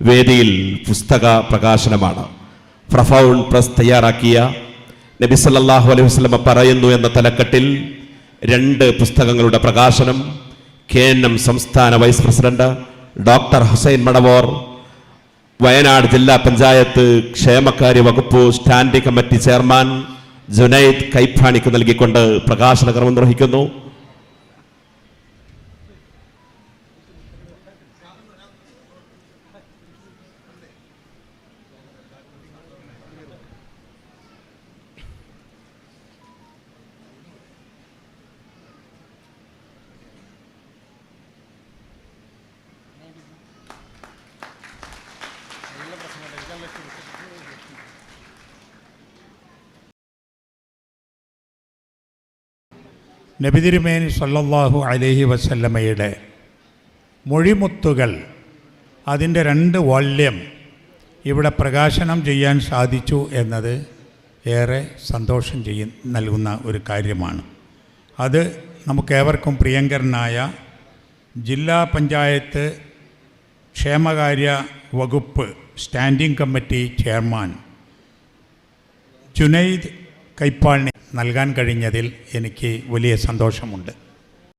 വേദിയിൽ പുസ്തക പ്രകാശനമാണ്. പ്രഫൗൺ പ്രസ് തയ്യാറാക്കിയ നബി സല്ലല്ലാഹു അലൈഹി വസ്ലമ പറയുന്നു എന്ന തലക്കെട്ടിൽ രണ്ട് പുസ്തകങ്ങളുടെ പ്രകാശനം കെ എൻ എം സംസ്ഥാന vice president doctor Hussain Madavoor Wayanad ജില്ലാ പഞ്ചായത്ത് ക്ഷേമകാര്യ വകുപ്പ് സ്റ്റാൻഡിംഗ് കമ്മിറ്റി ചെയർമാൻ ജുനൈദ് കൈഫാണിക്ക് നൽകിക്കൊണ്ട് പ്രകാശന കർമ്മം നിർവഹിക്കുന്നു. നബിതിരുമേനി സല്ലല്ലാഹു അലഹി വസല്ലമ്മയുടെ മൊഴിമുത്തുകൾ അതിന്റെ രണ്ട് വാല്യം ഇവിടെ പ്രകാശനം ചെയ്യാൻ സാധിച്ചു എന്നത് ഏറെ സന്തോഷം ചെയ്യ നൽകുന്ന ഒരു കാര്യമാണ്. അത് നമുക്കേവർക്കും പ്രിയങ്കരനായ ജില്ലാ പഞ്ചായത്ത് ക്ഷേമകാര്യ വകുപ്പ് സ്റ്റാൻഡിംഗ് കമ്മിറ്റി ചെയർമാൻ ജുനൈദ് കൈപ്പാളിന് നൽകാൻ കഴിഞ്ഞതിൽ എനിക്ക് വലിയ സന്തോഷമുണ്ട്.